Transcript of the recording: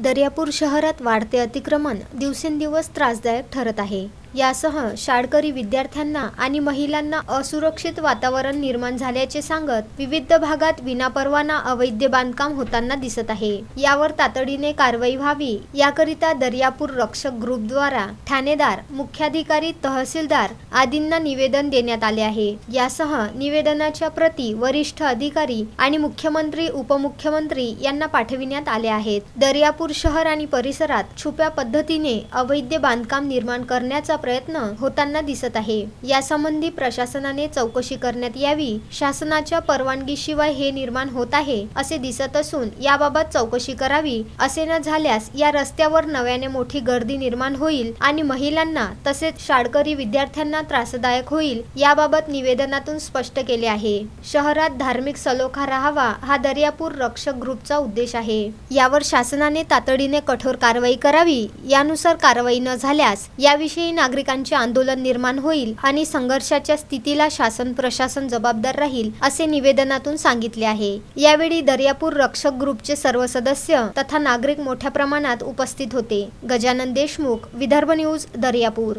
दर्यापूर शहरात वाढते अतिक्रमण दिवसेंदिवस त्रासदायक ठरत आहे. यासह शाळकरी विद्यार्थ्यांना आणि महिलांना असुरक्षित वातावरण निर्माण झाल्याचे सांगत विविध भागात विनापरवाना अवैध बांधकाम होताना दिसत आहे. यावर तातडीने कारवाई व्हावी याकरिता दर्यापूर रक्षक ग्रुपद्वारा ठाणेदार मुख्याधिकारी तहसीलदार आदींना निवेदन देण्यात आले आहे. यासह निवेदनाच्या प्रती वरिष्ठ अधिकारी आणि मुख्यमंत्री उपमुख्यमंत्री यांना पाठविण्यात आले आहेत. दर्यापूर शहर आणि परिसरात छुप्या पद्धतीने अवैध बांधकाम निर्माण करण्याचा प्रयत्न होताना दिसत आहे. यासंबंधी प्रशासनाने चौकशी करण्यात यावी. शासनाच्या परवानगीशिवाय हे निर्माण होत आहे असे दिसत असून याबाबत चौकशी करावी. असे न झाल्यास या रस्त्यावर नव्याने मोठी गर्दी निर्माण होईल आणि महिलांना तसेच शाळकरी विद्यार्थ्यांना त्रासदायक होईल याबाबत निवेदनातून स्पष्ट केले आहे. शहरात धार्मिक सलोखा राहावा हा दर्यापूर रक्षक ग्रुपचा उद्देश आहे. यावर शासनाने तातडीने कठोर कारवाई करावी. यानुसार कारवाई न झाल्यास याविषयी नागरिकांचे आंदोलन निर्माण होईल आणि संघर्षाच्या स्थितीला शासन प्रशासन जबाबदार राहील असे निवेदनातून सांगितले आहे. यावेळी दर्यापूर रक्षक ग्रुपचे सर्व सदस्य तथा नागरिक मोठ्या प्रमाणात उपस्थित होते. गजानन देशमुख विदर्भ न्यूज दर्यापूर.